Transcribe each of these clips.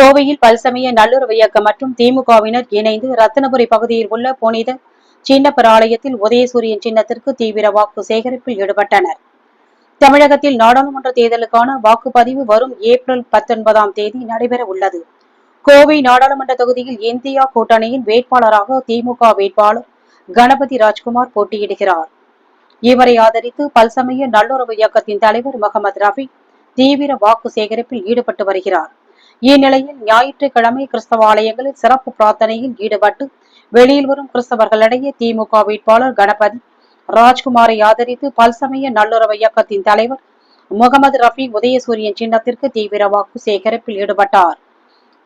கோவையில் பல்சமய நல்லுறவு இயக்கம் மற்றும் திமுகவினர் இணைந்து ரத்தனபுரி பகுதியில் உள்ள புனித சின்னப்பர் ஆலயத்தில் உதயசூரியன் சின்னத்திற்கு தீவிர வாக்கு சேகரிப்பில் ஈடுபட்டனர். தமிழகத்தில் நாடாளுமன்ற தேர்தலுக்கான வாக்குப்பதிவு வரும் ஏப்ரல் பத்தொன்பதாம் தேதி நடைபெற உள்ளது. கோவை நாடாளுமன்ற தொகுதியில் இந்தியா கூட்டணியின் வேட்பாளராக திமுக வேட்பாளர் கணபதி ராஜ்குமார் போட்டியிடுகிறார். இவரை ஆதரித்து பல்சமய நல்லுறவு இயக்கத்தின் தலைவர் முகமது ரஃபி தீவிர வாக்கு சேகரிப்பில் ஈடுபட்டு வருகிறார். இந்நிலையில் ஞாயிற்றுக்கிழமை கிறிஸ்தவ ஆலயங்களில் சிறப்பு பிரார்த்தனையில் ஈடுபட்டு வெளியில் வரும் கிறிஸ்தவர்களிடையே திமுக வேட்பாளர் கணபதி ராஜ்குமாரை ஆதரித்து பல்சமய நல்லுறவு இயக்கத்தின் தலைவர் முகமது ரஃபி உதயசூரியன் சின்னத்திற்கு தீவிர வாக்கு சேகரிப்பில் ஈடுபட்டார்.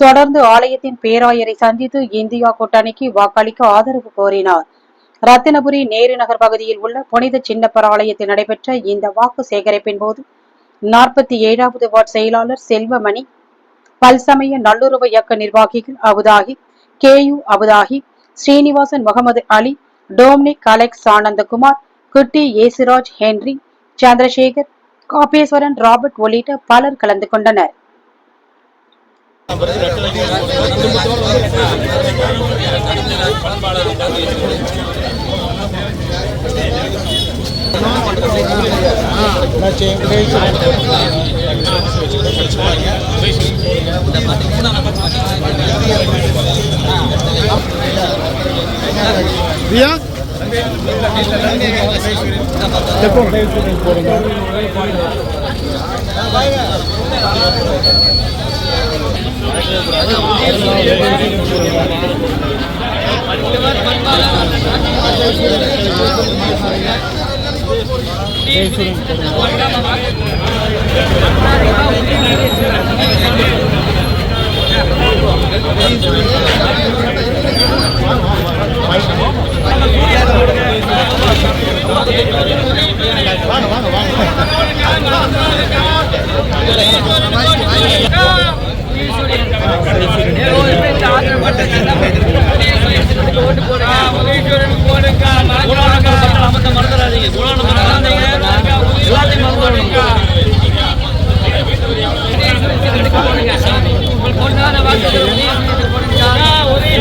தொடர்ந்து ஆலயத்தின் பேராயரை சந்தித்து இந்தியா கூட்டணிக்கு வாக்களிக்க ஆதரவு கோரினார். ரத்தினபுரி நேரு நகர் பகுதியில் உள்ள புனித சின்னப்பர் ஆலயத்தில் நடைபெற்ற இந்த வாக்கு சேகரிப்பின் போது நாற்பத்தி ஏழாவது வார்டு செயலாளர் செல்வமணி பல்சமய நல்லுறவு இயக்க நிர்வாகிகள் Abuthagi K U Abuthagi Srinivasan Mohammed Ali Dominic Alex Anandakumar Kutty Yesuraj Henry Chandrasekar Kappeswaran Robert உள்ளிட்ட பலர் கலந்து கொண்டனர் Iya. Terima kasih. ரியா அண்ணா கொஞ்சம்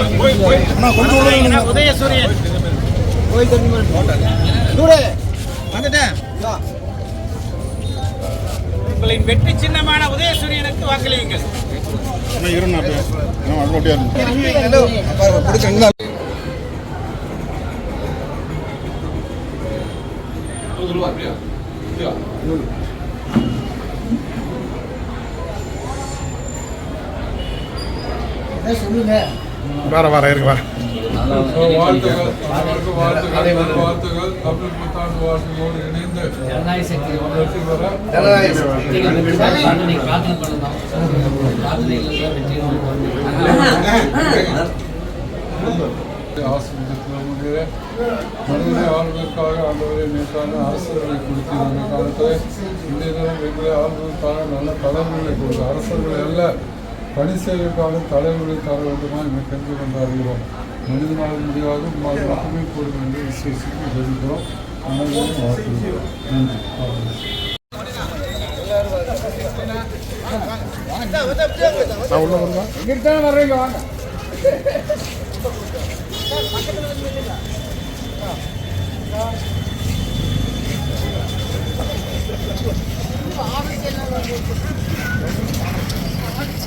நில்லுங்க. உதயசூரியன் வந்துட்டேன் உங்களின் வெற்றி சின்னமான உதயசூரியனுக்கு வாக்களியுங்கள் கொடுக்குறீங்களா வேற வேற இருக்கு வேற. ஆசிரியர்களுடைய மனித ஆளுநருக்காக ஆண்டவரை நேற்றான அரசர்களை கொடுத்து அந்த காலத்தில் இன்றைய தினம் எங்களை ஆளுநருக்கான நல்ல கொடுத்து அரசர்கள் அல்ல பணி செய்வதற்கான தலைவர்களை தர வேண்டுமா என கேட்டு கொண்டாடுகிறோம் மனிதனால் முடியாது உங்களால் மட்டுமே கூடும் என்று விசேஷித்து தெரிவிக்கிறோம். அனைவரும் வாழ்த்துகிறோம். நன்றி. நான் உள்ள வருவா